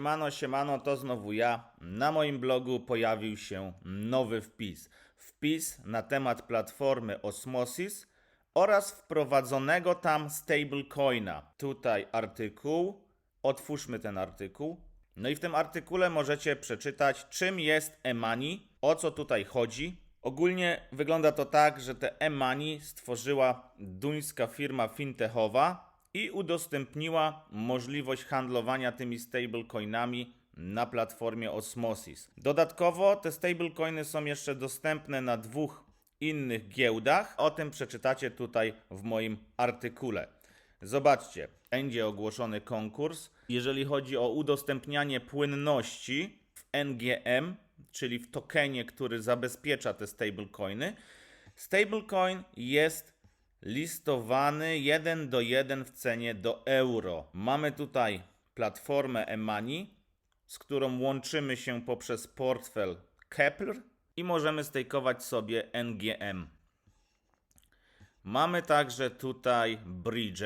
Siemano, siemano, to znowu ja. Na moim blogu pojawił się nowy wpis. Wpis na temat platformy Osmosis oraz wprowadzonego tam stablecoina. Tutaj artykuł. Otwórzmy ten artykuł. No i w tym artykule możecie przeczytać, czym jest e-money, o co tutaj chodzi. Ogólnie wygląda to tak, że te e-money stworzyła duńska firma fintechowa i udostępniła możliwość handlowania tymi stablecoinami na platformie Osmosis. Dodatkowo te stablecoiny są jeszcze dostępne na dwóch innych giełdach. O tym przeczytacie tutaj w moim artykule. Zobaczcie, będzie ogłoszony konkurs. Jeżeli chodzi o udostępnianie płynności w NGM, czyli w tokenie, który zabezpiecza te stablecoiny, stablecoin jest listowany 1 do 1 w cenie do euro. Mamy tutaj platformę Emani, z którą łączymy się poprzez portfel Kepler i możemy stejkować sobie NGM. Mamy także tutaj bridge.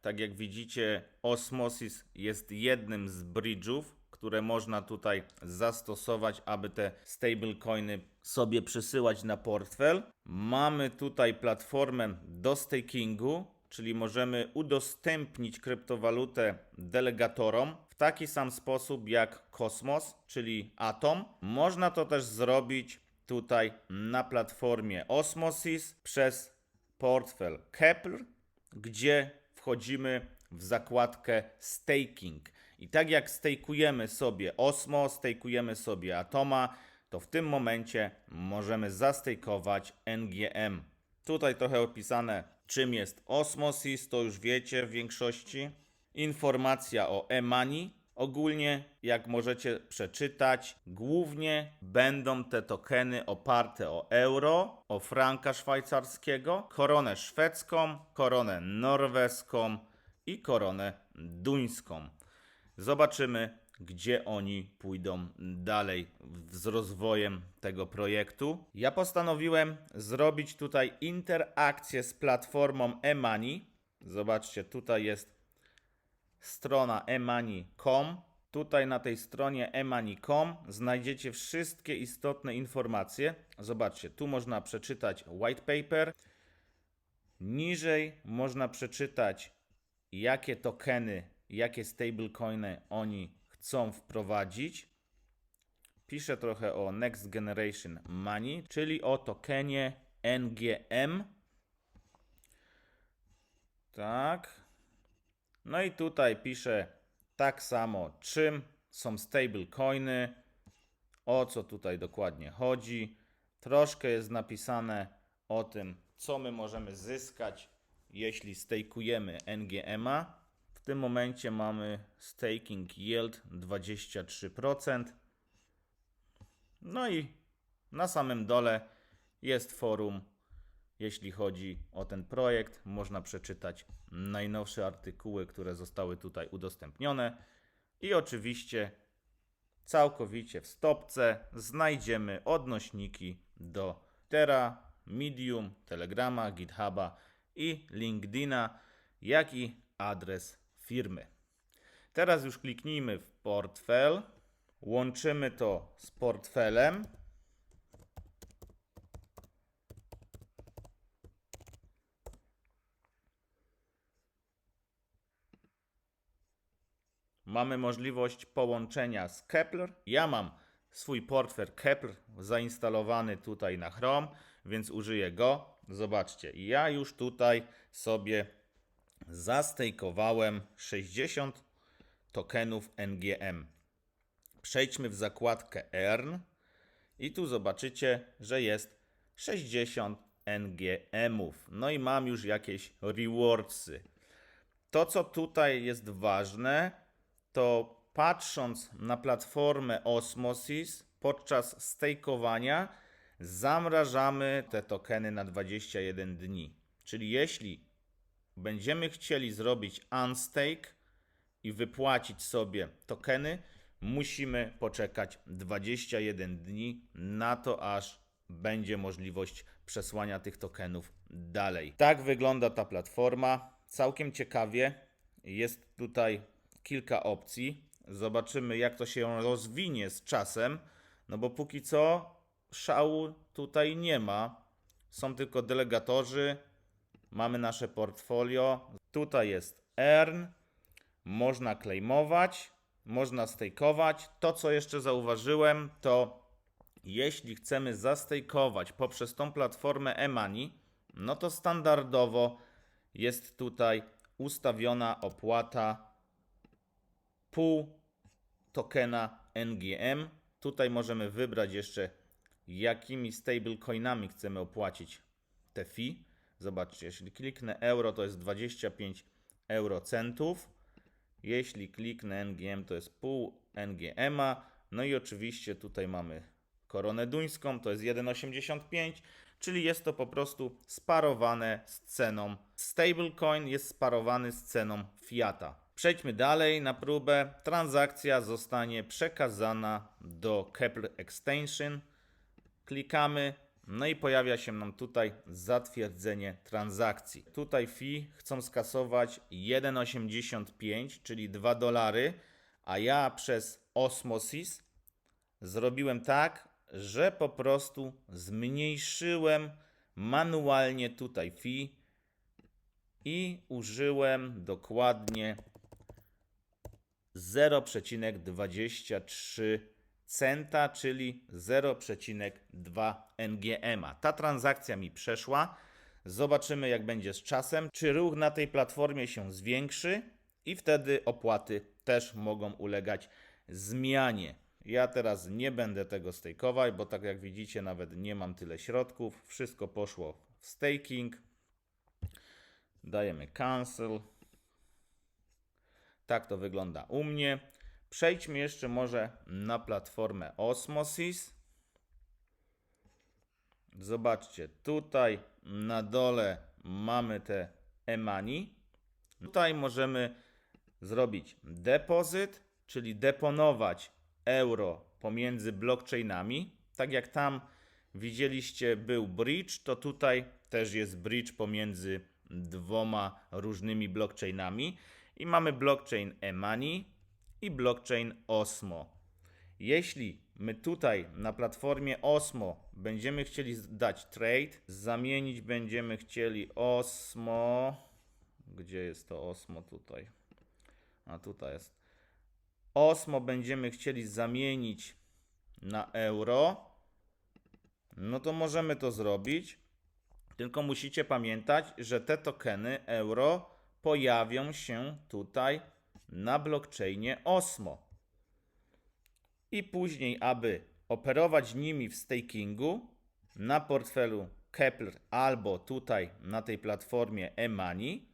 Tak jak widzicie, Osmosis jest jednym z bridge'ów, które można tutaj zastosować, aby te stablecoiny sobie przesyłać na portfel. Mamy tutaj platformę do stakingu, czyli możemy udostępnić kryptowalutę delegatorom w taki sam sposób jak Kosmos, czyli Atom. Można to też zrobić tutaj na platformie Osmosis przez portfel Kepler, gdzie wchodzimy w zakładkę staking. I tak jak stakujemy sobie Osmo, stakujemy sobie Atoma, to w tym momencie możemy zastejkować NGM. Tutaj trochę opisane, czym jest Osmosis, to już wiecie w większości. Informacja o e-money. Ogólnie, jak możecie przeczytać, głównie będą te tokeny oparte o euro, o franka szwajcarskiego, koronę szwedzką, koronę norweską i koronę duńską. Zobaczymy, gdzie oni pójdą dalej z rozwojem tego projektu. Ja postanowiłem zrobić tutaj interakcję z platformą eMoney. Zobaczcie, tutaj jest strona emani.com. Tutaj na tej stronie emani.com znajdziecie wszystkie istotne informacje. Zobaczcie, tu można przeczytać white paper. Niżej można przeczytać, jakie tokeny, jakie stablecoiny oni chcą wprowadzić. Piszę trochę o Next Generation Money, czyli o tokenie NGM. Tak. No i tutaj piszę tak samo, czym są stablecoiny, o co tutaj dokładnie chodzi. Troszkę jest napisane o tym, co my możemy zyskać, jeśli stakujemy NGMA. Tym momencie mamy staking yield 23%. No i na samym dole jest forum jeśli chodzi o ten projekt, można przeczytać najnowsze artykuły, które zostały tutaj udostępnione. I oczywiście całkowicie w stopce znajdziemy odnośniki do Tera, Medium, Telegrama, GitHuba i LinkedIna, jak i adres firmy. Teraz już kliknijmy w portfel, łączymy to z portfelem. mamy możliwość połączenia z Kepler. Ja mam swój portfel Kepler zainstalowany tutaj na Chrome, więc użyję go. Zobaczcie, ja już tutaj sobie zastejkowałem 60 tokenów NGM. Przejdźmy w zakładkę Earn i tu zobaczycie, że jest 60 NGM-ów. No i mam już jakieś rewardsy. To, co tutaj jest ważne, to patrząc na platformę Osmosis podczas stakeowania zamrażamy te tokeny na 21 dni. Czyli jeśli będziemy chcieli zrobić unstake i wypłacić sobie tokeny, musimy poczekać 21 dni na to, aż będzie możliwość przesłania tych tokenów dalej. Tak wygląda ta platforma. Całkiem ciekawie. Jest tutaj kilka opcji. Zobaczymy, jak to się rozwinie z czasem. No bo póki co szału tutaj nie ma. Są tylko delegatorzy. Mamy nasze portfolio. Tutaj jest earn. Można claimować, można stakeować. To, co jeszcze zauważyłem, to jeśli chcemy zastejkować poprzez tą platformę e-money, no to standardowo jest tutaj ustawiona opłata pół tokena NGM. Tutaj możemy wybrać jeszcze jakimi stablecoinami chcemy opłacić te fee. Zobaczcie, jeśli kliknę euro to jest 25 eurocentów. Jeśli kliknę NGM to jest pół NGM-a. No i oczywiście tutaj mamy koronę duńską, to jest 1,85, czyli jest to po prostu sparowane z ceną. Stablecoin jest sparowany z ceną fiata. Przejdźmy dalej na próbę. Transakcja zostanie przekazana do Kepler Extension. Klikamy, no i pojawia się nam tutaj zatwierdzenie transakcji. Tutaj fee chcą skasować 1,85, czyli 2 dolary, a ja przez Osmosis zrobiłem tak, że po prostu zmniejszyłem manualnie tutaj fee i użyłem dokładnie 0,23 centa, czyli 0,2 NGM. Ta transakcja mi przeszła. Zobaczymy, jak będzie z czasem, czy ruch na tej platformie się zwiększy i wtedy opłaty też mogą ulegać zmianie. Ja teraz nie będę tego stakeować, bo tak jak widzicie, nawet nie mam tyle środków. Wszystko poszło w staking. Dajemy cancel. Tak to wygląda u mnie. Przejdźmy jeszcze może na platformę Osmosis. Zobaczcie, tutaj na dole mamy te emani. Tutaj możemy zrobić depozyt, czyli deponować euro pomiędzy blockchainami. Tak jak tam widzieliście był bridge, to tutaj też jest bridge pomiędzy dwoma różnymi blockchainami. I mamy blockchain e-money i blockchain Osmo. Jeśli my tutaj na platformie Osmo będziemy chcieli dać trade, zamienić będziemy chcieli Osmo. Gdzie jest to Osmo tutaj? A tutaj jest. Osmo będziemy chcieli zamienić na euro, no to możemy to zrobić. Tylko musicie pamiętać, że te tokeny euro pojawią się tutaj na blockchainie Osmo. I później, aby operować nimi w stakingu na portfelu Kepler albo tutaj na tej platformie e-money,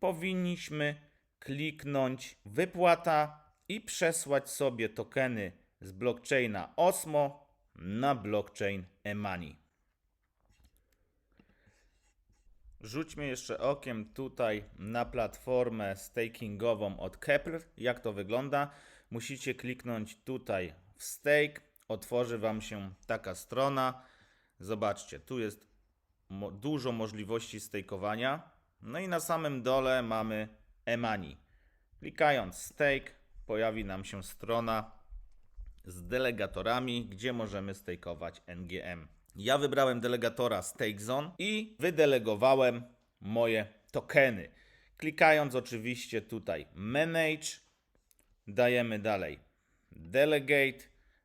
powinniśmy kliknąć wypłata i przesłać sobie tokeny z blockchaina Osmo na blockchain e-money. Rzućmy jeszcze okiem tutaj na platformę stakingową od Kepler. Jak to wygląda? Musicie kliknąć tutaj w stake. Otworzy Wam się taka strona. Zobaczcie, tu jest mo dużo możliwości stakeowania. No i na samym dole mamy e-money. Klikając stake, pojawi nam się strona z delegatorami, gdzie możemy stakeować NGM. Ja wybrałem delegatora StakeZone i wydelegowałem moje tokeny. Klikając oczywiście tutaj Manage, dajemy dalej Delegate.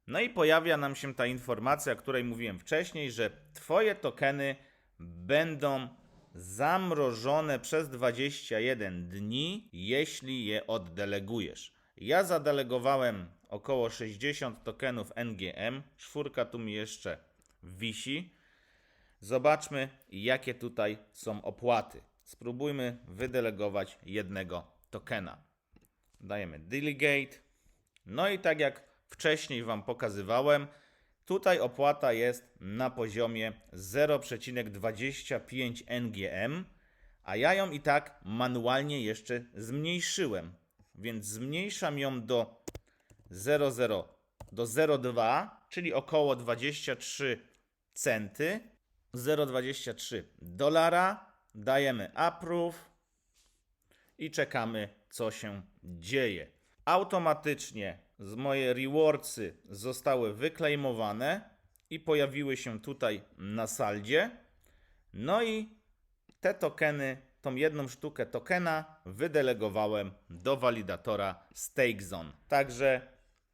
No i pojawia nam się ta informacja, o której mówiłem wcześniej, że Twoje tokeny będą zamrożone przez 21 dni, jeśli je oddelegujesz. Ja zadelegowałem około 60 tokenów NGM. Czwórka tu mi jeszcze wisi. Zobaczmy, jakie tutaj są opłaty. Spróbujmy wydelegować jednego tokena. Dajemy delegate. No i tak jak wcześniej Wam pokazywałem, tutaj opłata jest na poziomie 0,25 NGM, a ja ją i tak manualnie jeszcze zmniejszyłem. Więc zmniejszam ją do 0,0 do 0,2, czyli około 23 centy. 0,23 dolara. Dajemy approve i czekamy, co się dzieje. automatycznie z moje rewardsy zostały wyklejmowane i pojawiły się tutaj na saldzie. No i te tokeny, tą jedną sztukę tokena wydelegowałem do walidatora StakeZone. Także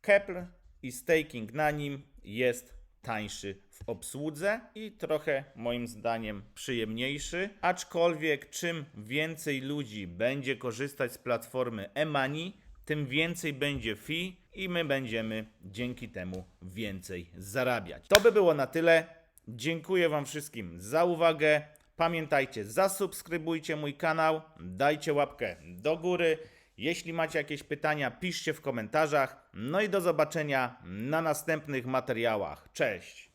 Kepler i staking na nim jest tańszy w obsłudze i trochę moim zdaniem przyjemniejszy. Aczkolwiek czym więcej ludzi będzie korzystać z platformy eMoney, tym więcej będzie fee i my będziemy dzięki temu więcej zarabiać. To by było na tyle. Dziękuję Wam wszystkim za uwagę. Pamiętajcie, zasubskrybujcie mój kanał, dajcie łapkę do góry. Jeśli macie jakieś pytania, piszcie w komentarzach. No i do zobaczenia na następnych materiałach. Cześć!